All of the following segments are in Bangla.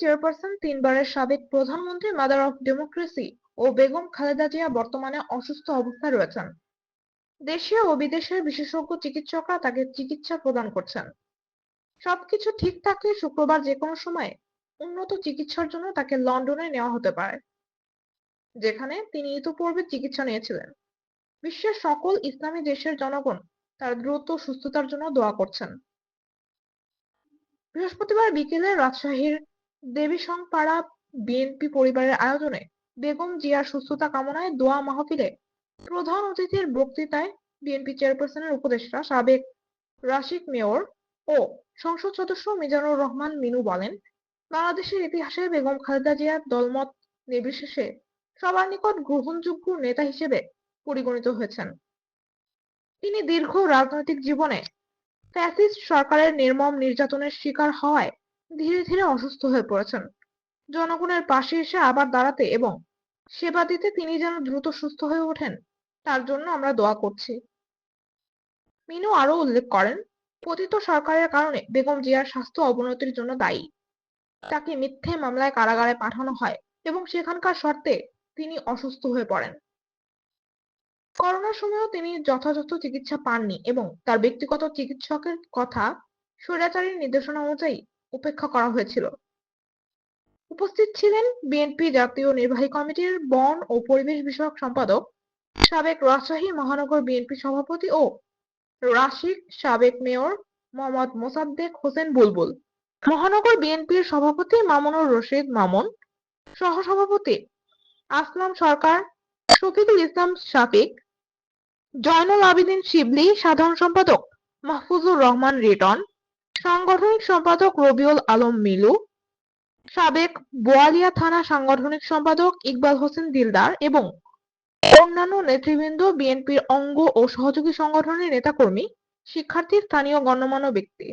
চেয়ারপারসন তিনবারের সাবেক প্রধানমন্ত্রী মাদার অফ ডেমোক্রেসি ও বেগম খালেদা জিয়া বর্তমানে অসুস্থ অবস্থায় রয়েছেন। দেশীয় ও বিদেশের বিশেষজ্ঞ চিকিৎসকরা তাকে চিকিৎসা প্রদান করছেন। সবকিছু ঠিক থাকলে শুক্রবার যে কোনো সময়ে উন্নত চিকিৎসার জন্য তাকে লন্ডনে নেওয়া হতে পারে, যেখানে তিনি ইতোপূর্বে চিকিৎসা নিয়েছিলেন। বিশ্বের সকল ইসলামী দেশের জনগণ তার দ্রুত সুস্থতার জন্য দোয়া করছেন। বৃহস্পতিবার বিকেলে রাজশাহীর দেবীসংপাড়া বিএনপি পরিবারের আয়োজনে বেগম জিয়ার সুস্থতা কামনায় দোয়া মাহফিলে প্রধান অতিথির বক্তৃতায় বিএনপি চেয়ারপারসনের উপদেষ্টা সাবেক রাশিক মেয়র ও সংসদ সদস্য মিজানুর রহমান মিনু বলেন, বাংলাদেশের ইতিহাসে বেগম খালেদা জিয়ার দলমত নির্বিশেষে সবার নিকট গ্রহণযোগ্য নেতা হিসেবে পরিগণিত হয়েছেন। তিনি দীর্ঘ রাজনৈতিক জীবনে ফ্যাসিস্ট সরকারের নির্মম নির্যাতনের শিকার হওয়ায় ধীরে ধীরে অসুস্থ হয়ে পড়েছেন। জনগণের পাশে এসে আবার দাঁড়াতে এবং সেবা দিতে তিনি যেন দ্রুত সুস্থ হয়ে ওঠেন, তার জন্য আমরা দোয়া করছি। মিনু আরও উল্লেখ করেন, পতিত সরকারের কারণে বেগম জিয়ার স্বাস্থ্য অবনতির জন্য দায়ী। তাকে মিথ্যে মামলায় কারাগারে পাঠানো হয় এবং সেখানকার শর্তে তিনি অসুস্থ হয়ে পড়েন। করোনার সময়ও তিনি যথাযথ চিকিৎসা পাননি এবং তার ব্যক্তিগত চিকিৎসকের কথা স্বৈরাচারীর নির্দেশনা অনুযায়ী উপেক্ষা করা হয়েছিল। উপস্থিত ছিলেন বিএনপি জাতীয় নির্বাহী কমিটির বন ও পরিবেশ বিষয়ক সম্পাদক সাবেক রাজশাহী মহানগর বিএনপি সভাপতি ও রাশিক সাবেক মেয়র মোহাম্মদ মোসাদ্দেক হোসেন বুলবুল। মহানগর বিএনপির সভাপতি মামুনুর রশিদ মামুন। সহসভাপতি আসলাম সরকার শফিকুল ইসলাম শাফিক। জয়নুল আবেদিন শিবলি সাধারণ সম্পাদক মাহফুজুর রহমান রিটন। সাংগঠনিক সম্পাদক রবিউল আলম মিলু, সাবেক বোয়ালিয়া থানা সাংগঠনিক সম্পাদক ইকবাল হোসেন দিলদার এবং অন্যান্য নেতৃবৃন্দ, বিএনপির অঙ্গ ও সহযোগী সংগঠনের নেতাকর্মী, শিক্ষার্থী, স্থানীয় গণ্যমান্য ব্যক্তি।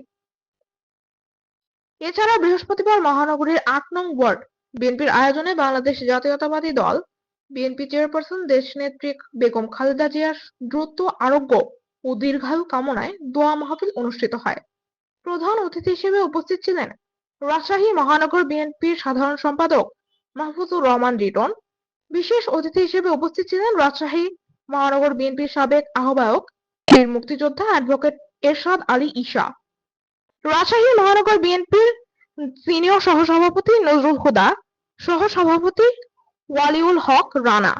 এছাড়া বৃহস্পতিবার মহানগরীর আট নং ওয়ার্ড বিএনপির আয়োজনে বাংলাদেশ জাতীয়তাবাদী দল, বিএনপি চেয়ারপারসন দেশনেত্রী বেগম খালেদা জিয়ার দ্রুত আরোগ্য ও দীর্ঘায়ু কামনায় দোয়া মাহফিল অনুষ্ঠিত হয়। প্রধান অতিথি হিসেবে উপস্থিত ছিলেন রাজশাহী মহানগর বিএনপির সাধারণ সম্পাদক মাহফুজুর রহমান রিটন বিশেষ অতিথি হিসেবে উপস্থিত ছিলেন রাজশাহী মহানগর বিএনপির সাবেক আহ্বায়ক বীর মুক্তিযোদ্ধা অ্যাডভোকেট এরশাদ আলী ঈশা রাজশাহী মহানগর বিএনপির সিনিয়র সহসভাপতি নজরুল হুদা সহসভাপতি ওয়ালিউল হক রানা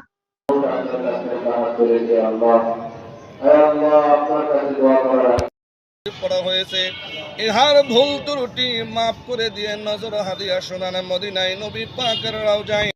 করা হয়েছে। ইহার ভুল ত্রুটি মাফ করে দিয়ে নজর হাদিয়া সোনানা মদিনায় নবী পাকের রাও যায়